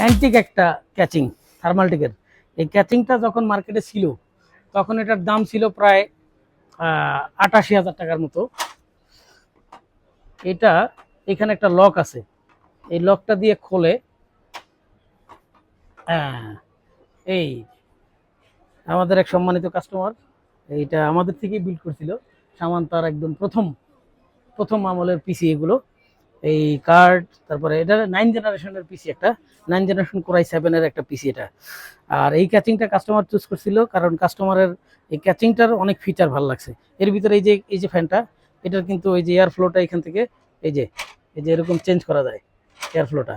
Antique একটা catching থার্মালটিকের এই ক্যাচিংটা যখন মার্কেটে ছিল তখন এটার দাম ছিল প্রায় আটাশি হাজার টাকার মতো। এটা এখানে একটা লক আছে। এই লকটা দিয়ে খোলে হ্যাঁ, এই আমাদের এক সম্মানিত কাস্টমার এইটা আমাদের থেকেই বিল্ড করছিল। সামান তার একদম প্রথম প্রথম আমলের পিসি এগুলো। এই কার্ড তারপরে এটা নাইন জেনারেশনের পিসি একটা নাইন জেনারেশন কোরাই সেভেনের একটা পিসি এটা। আর এই ক্যাচিংটা কাস্টমার চুজ করছিল, কারণ কাস্টমারের এই ক্যাচিংটার অনেক ফিচার ভালো লাগছে। এর ভিতরে এই যে এই যে ফ্যানটা এটার কিন্তু ওই যে এয়ার ফ্লোটা এখান থেকে, এই যে এই যে এরকম চেঞ্জ করা যায় এয়ার ফ্লোটা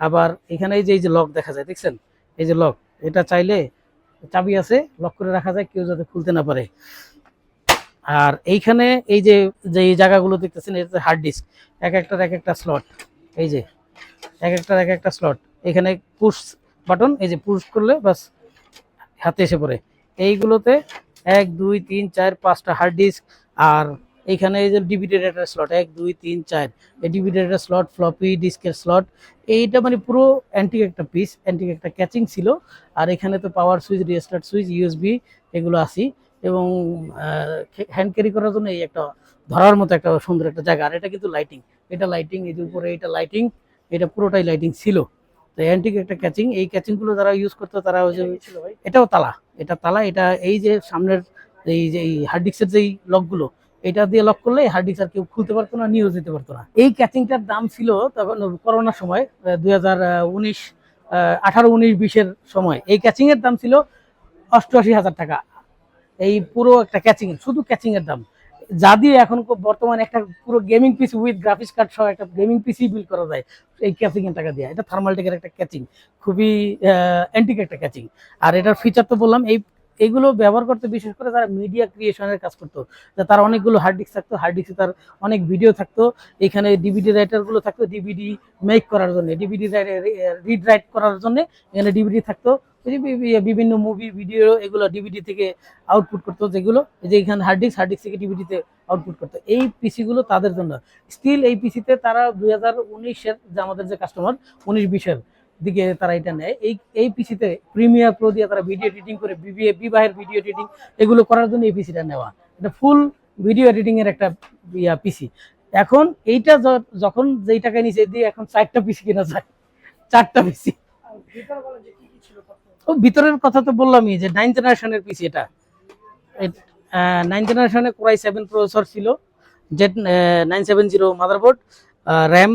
আবার এখানে এই যে এই যে লক দেখা যায়, দেখছেন? এই যে লক এটা চাইলে চাবি আছে লক করে রাখা যায়, কেউ যাতে খুলতে না পারে। আর এইখানে এই যে যে জায়গাগুলো দেখতেছেন, এটা হার্ড ডিস্ক এক একটার এক একটা স্লট এই যে, এক একটার এক একটা স্লট এখানে পুশ বাটন এই যে পুশ করলে বাস হাতে এসে পড়ে। এইগুলোতে এক, দুই, তিন, চার, পাঁচটা হার্ড ডিস্ক আর এইখানে এই যে ডিভিডি ডেটার স্লট এক, দুই, তিন, চার। এই ডিভিডি ডেটার স্লট ফ্লপি ডিস্কের স্লট এইটা মানে পুরো অ্যান্টিক একটা পিস অ্যান্টিক একটা ক্যাচিং ছিল। আর এখানে তো power switch restart switch USB এগুলো আসি এবং হ্যান্ড ক্যারি করার জন্য এই একটা ধরার মতো একটা সুন্দর একটা জায়গা। আর এটা কিন্তু লাইটিং এটা লাইটিং এই যে উপরে এটা লাইটিং এটা পুরোটাই লাইটিং ছিল। তো অ্যান্টিক একটা ক্যাচিং এই ক্যাচিংগুলো যারা ইউজ করতো তারা ওই যে এটাও তালা। এটা তালা এটা এই যে সামনের এই যে এই হার্ডডিস্কের যেই লকগুলো এটা দিয়ে লক করলে হার্ডডিস্ক আর কেউ খুলতে পারতো না নিয়েও যেতে পারতো না। এই ক্যাচিংটার দাম ছিল তখন করোনার সময় দুই হাজার উনিশ আঠারো উনিশ বিশের সময়। এই ক্যাচিং এর দাম ছিল অষ্টআশি হাজার টাকা। এই পুরো একটা ক্যাচিং শুধু ক্যাচিং এর দাম। যা দিয়ে এখন বর্তমানে একটা পুরো gaming PC with graphics card সহ একটা গেমিং পিসি বিল করা যায়, এই ক্যাচিং এর টাকা দিয়ে। এটা থার্মালটেকের একটা ক্যাচিং খুবই অ্যান্টিক একটা ক্যাচিং আর এটার ফিচার তো বললাম, এই, এগুলো ব্যবহার করতে বিশেষ করে যারা মিডিয়া ক্রিয়েশনের কাজ করতো তার অনেকগুলো হার্ড ডিস্ক থাকতো হার্ড ডিস্কে তার অনেক ভিডিও থাকতো, এখানে ডিভিডি রাইটারগুলো থাকতো ডিভিডি মেক করার জন্য ডিভিডি রিড রাইট করার জন্য এখানে ডিভিডি থাকতো। বিভিন্ন মুভি ভিডিও এগুলো ডিভিডি থেকে আউটপুট করতো যেগুলো যে এখানে হার্ড ডিস্ক হার্ড ডিস্ক থেকে ডিভিডিতে আউটপুট করতো। এই পিসিগুলো তাদের জন্য। স্টিল এই পিসিতে তারা দুই হাজার উনিশের যে আমাদের যে কাস্টমার উনিশ বিশের দিকে তারা এটা নেয়। এই এই পিসিতে প্রিমিয়ার প্রো দিয়ে তারা ভিডিও এডিটিং করে বিবিএ বিবাহের ভিডিও এডিটিং এগুলো করার জন্য এই পিসিটা নেওয়া। এটা ফুল ভিডিও এডিটিং এর একটা, ইয়া পিসি এখন এইটা যখন যেই টাকায় নিচে দিয়ে এখন চারটা পিসি কেনা যায়। চারটা পিসি ও ভিতরের কথা তো বললামই যে নাইন জেনারেশনের পিসি এটা। নাইন জেনারেশনে কোরাই সেভেন প্রসেসর ছিল Z nine seven zero motherboard RAM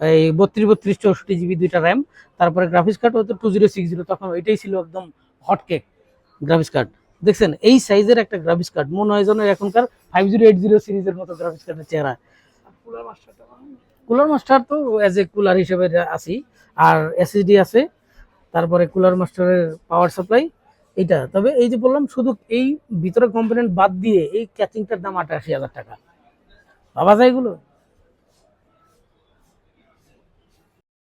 এই বত্রিশ বত্রিশ চৌষট্টি জিবি দুইটা র্যাম তারপরে গ্রাফিক্স কার্ড হতো টু জিরো সিক্স জিরো তখন ওইটাই ছিল একদম হটকেক গ্রাফিক্স কার্ড দেখছেন এই সাইজের একটা গ্রাফিক্স কার্ড মনে হয় যেন এখনকার ফাইভ জিরো এইট জিরো সিরিজের মতো গ্রাফিক্স কার্ডের চেহারা। কুলার মাস্টার তো অ্যাজ এ কুলার হিসেবে আছি আর এসএসডি আছে তারপরে কুলার মাস্টারের পাওয়ার সাপ্লাই এটা তবে এই যে বললাম, শুধু এই ভিতরে কম্পোনেন্ট বাদ দিয়ে এই ক্যাচিংটার দাম আটাশি হাজার টাকা। ভাবা যায় এগুলো?